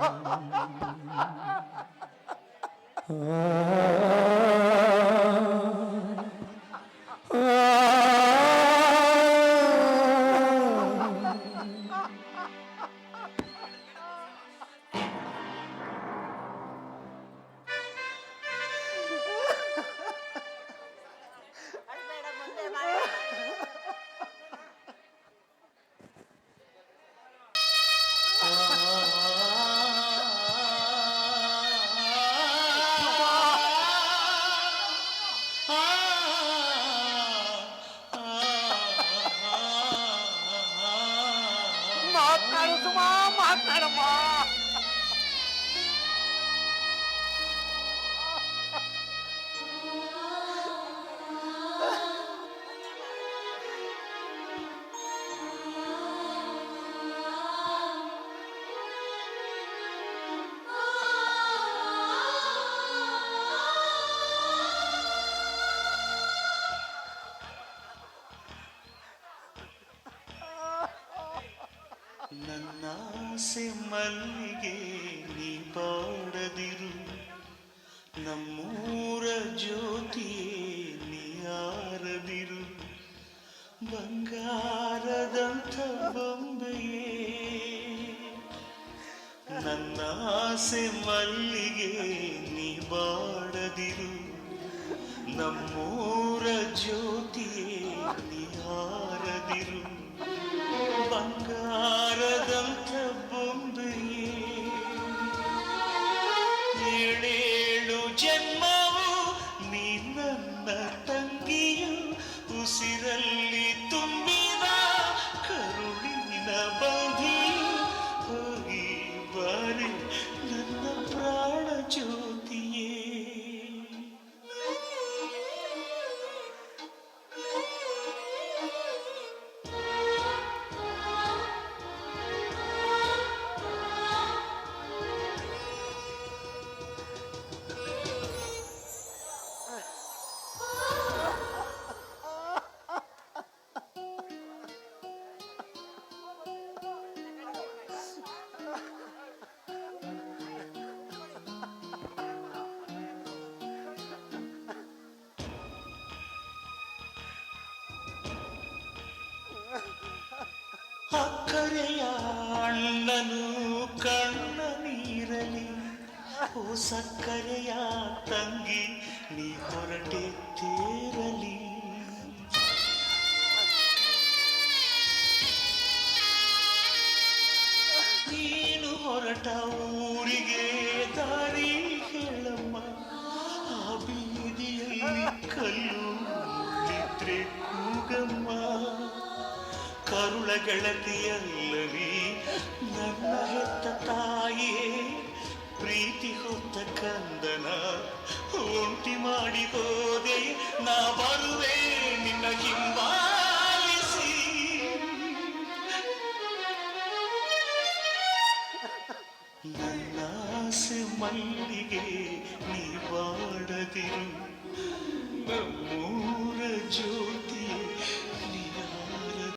아, 아, 아. ಸುಮಾ ಮಾತನಾಡಮ್ಮ ನನ್ನಾಸೆ ಮಲ್ಲಿಗೆ ನೀ ಬಾಡದಿರು ನಮ್ಮೂರ ಜ್ಯೋತಿಯೇ ನೀಯಾರದಿರು ಬಂಗಾರದಂಥ ಬೊಂಬೆಯೇ, ನನ್ನಾಸೆ ಮಲ್ಲಿಗೆ ನೀ ಬಾಡದಿರು. ನಮ್ಮೂರ ಜ್ಯೋತಿಯೇ ನೀಯಾರದಿರು ಆರದಿರು ಅಕ್ಕರೆಯ ಅಣ್ಣನು ಕಣ್ಣ ನೀರಲಿ ಓ ಸಕ್ಕರೆಯ ತಂಗಿ, ನೀ ಹೊರಟೆ ತೇರಲಿ. ನೀನು ಹೊರಟ ಊರಿಗೆ ದಾರಿ ಹೇಳಮ್ಮ. ಆ ಬೀದಿಯಲ್ಲಿ ಕಲ್ಲು ಕೂಗಮ್ಮ. ಕರುಳ ಗೆಳತಿಯಲ್ಲವಿ, ನನ್ನ ಹೆತ್ತ ತಾಯಿಯೇ, ಪ್ರೀತಿ ಹೊತ್ತ ಕಂದನ ಒಂಟಿ ಮಾಡಿ ಹೋದೆ, ನಾ ಬರುವೆ ನಿನ್ನ ಹಿಂಬಾಲಿಸಿ. ಮಲ್ಲಿಗೆ ನೀ ಬಾಡದಿರು, ನಮ್ಮೂರ ಜ್ಯೋತಿ